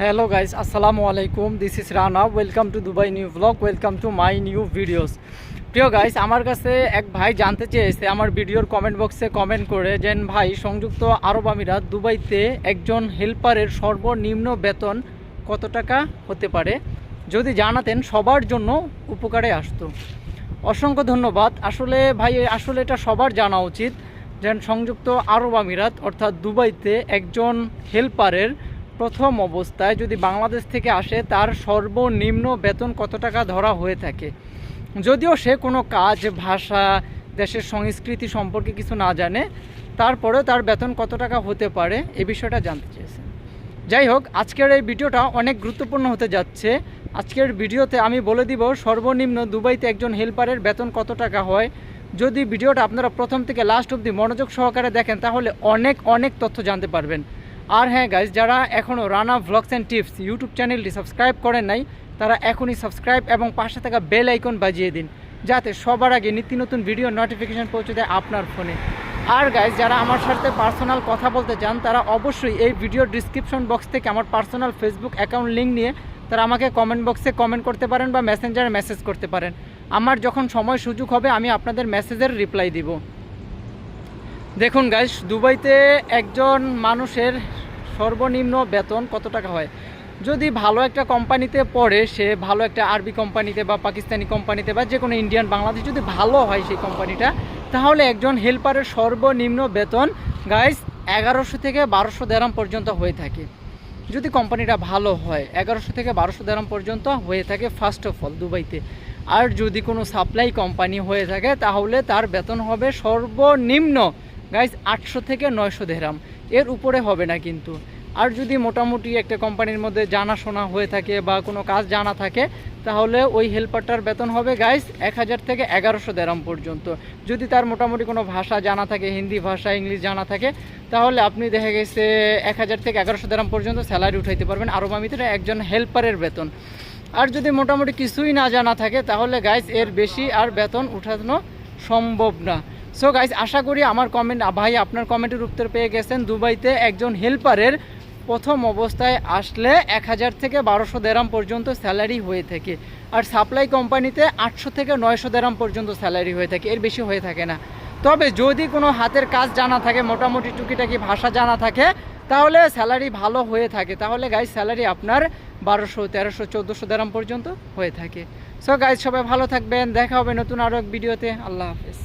Hello guys আসসালামু আলাইকুম this is Rana welcome to Dubai new vlog welcome to my new videos প্রিয় guys আমার কাছে এক ভাই জানতে চেয়েছে আমার ভিডিওর কমেন্ট বক্সে কমেন্ট করে যে ভাই সংযুক্ত আরব আমিরাত দুবাইতে একজন হেল্পারের সর্বনিম্ন বেতন কত টাকা হতে পারে? যদি জানাতেন, সবার জন্য উপকারে আসতো। অসংখ্য ধন্যবাদ। আসলে ভাই, আসলে এটা সবার জানা উচিত। যেন সংযুক্ত আরব আমিরাত, অর্থাৎ দুবাইতে একজন হেল্পারের প্রথম অবস্থায় যদি বাংলাদেশ থেকে আসে, তার সর্বনিম্ন বেতন কত টাকা ধরা হয়ে থাকে? যদিও সে কোনো কাজ, ভাষা, দেশের সংস্কৃতি সম্পর্কে কিছু না জানে, তারপরেও তার বেতন কত টাকা হতে পারে, এ বিষয়টা জানতে চেয়েছেন। যাই হোক, আজকের এই ভিডিওটা অনেক গুরুত্বপূর্ণ হতে যাচ্ছে। আজকের ভিডিওতে আমি বলে দিব, সর্বনিম্ন দুবাইতে একজন হেল্পারের বেতন কত টাকা হয়। যদি ভিডিওটা আপনারা প্রথম থেকে লাস্ট অবধি মনোযোগ সহকারে দেখেন, তাহলে অনেক অনেক তথ্য জানতে পারবেন। আর হ্যাঁ গাইজ যারা এখনও Rana vlogs and tips YouTube চ্যানেলটি সাবস্ক্রাইব করেন নাই, তারা এখনই সাবস্ক্রাইব এবং পাশে থাকা বেল আইকন বাজিয়ে দিন, যাতে সবার আগে নিত্য নতুন ভিডিও নোটিফিকেশন পৌঁছে দেয় আপনার ফোনে আর গাইজ যারা আমার সাথে পার্সোনাল কথা বলতে চান, তারা অবশ্যই এই ভিডিও ডিসক্রিপশন বক্স থেকে আমার পার্সোনাল ফেসবুক অ্যাকাউন্ট লিঙ্ক নিয়ে তারা আমাকে কমেন্ট বক্সে কমেন্ট করতে পারেন বা মেসেঞ্জারে মেসেজ করতে পারেন। আমার যখন সময় সুযোগ হবে, আমি আপনাদের মেসেজের রিপ্লাই দিব। দেখুন গাইস দুবাইতে একজন মানুষের সর্বনিম্ন বেতন কত টাকা হয়? যদি ভালো একটা কোম্পানিতে পড়ে, সে ভালো একটা আরবি কোম্পানিতে বা পাকিস্তানি কোম্পানিতে বা যে কোনো ইন্ডিয়ান বাংলাদেশ যদি ভালো হয় সেই কোম্পানিটা, তাহলে একজন হেল্পারের সর্বনিম্ন বেতন গাইস এগারোশো থেকে বারোশো দেরাম পর্যন্ত হয়ে থাকে। যদি কোম্পানিটা ভালো হয়, এগারোশো থেকে বারোশো দেরাম পর্যন্ত হয়ে থাকে ফার্স্ট অফ অল দুবাইতে। আর যদি কোনো সাপ্লাই কোম্পানি হয়ে থাকে, তাহলে তার বেতন হবে সর্বনিম্ন গাইজ আটশো থেকে নয়শো দেরাম এর উপরে হবে না কিন্তু। আর যদি মোটামুটি একটা কোম্পানির মধ্যে জানাশোনা হয়ে থাকে বা কোনো কাজ জানা থাকে, তাহলে ওই হেল্পারটার বেতন হবে গাইস এক হাজার থেকে এগারোশো দেরাম পর্যন্ত। যদি তার মোটামুটি কোনো ভাষা জানা থাকে, হিন্দি ভাষা, ইংলিশ জানা থাকে, তাহলে আপনি দেখা গেছে এক হাজার থেকে এগারোশো দেরাম পর্যন্ত স্যালারি উঠাইতে পারবেন। আরও আরব আমিতে একজন হেল্পারের বেতন। আর যদি মোটামুটি কিছুই না জানা থাকে, তাহলে গাইস এর বেশি আর বেতন উঠানো সম্ভব না। সো গাইজ আশা করি আমার কমেন্ট ভাই আপনার কমেন্টের উত্তর পেয়ে গেছেন। দুবাইতে একজন হেল্পারের প্রথম অবস্থায় আসলে এক হাজার থেকে বারোশো দেরাম পর্যন্ত স্যালারি হয়ে থাকে। আর সাপ্লাই কোম্পানিতে আটশো থেকে নয়শো দেরাম পর্যন্ত স্যালারি হয়ে থাকে। এর বেশি হয়ে থাকে না। তবে যদি কোনো হাতের কাজ জানা থাকে, মোটামুটি টুকিটাকি ভাষা জানা থাকে, তাহলে স্যালারি ভালো হয়ে থাকে। তাহলে গাইজ স্যালারি আপনার বারোশো, তেরোশো, চোদ্দোশো দেরাম পর্যন্ত হয়ে থাকে। সো গাইজ সবাই ভালো থাকবেন। দেখা হবে নতুন আরও এক ভিডিওতে আল্লাহ হাফেজ।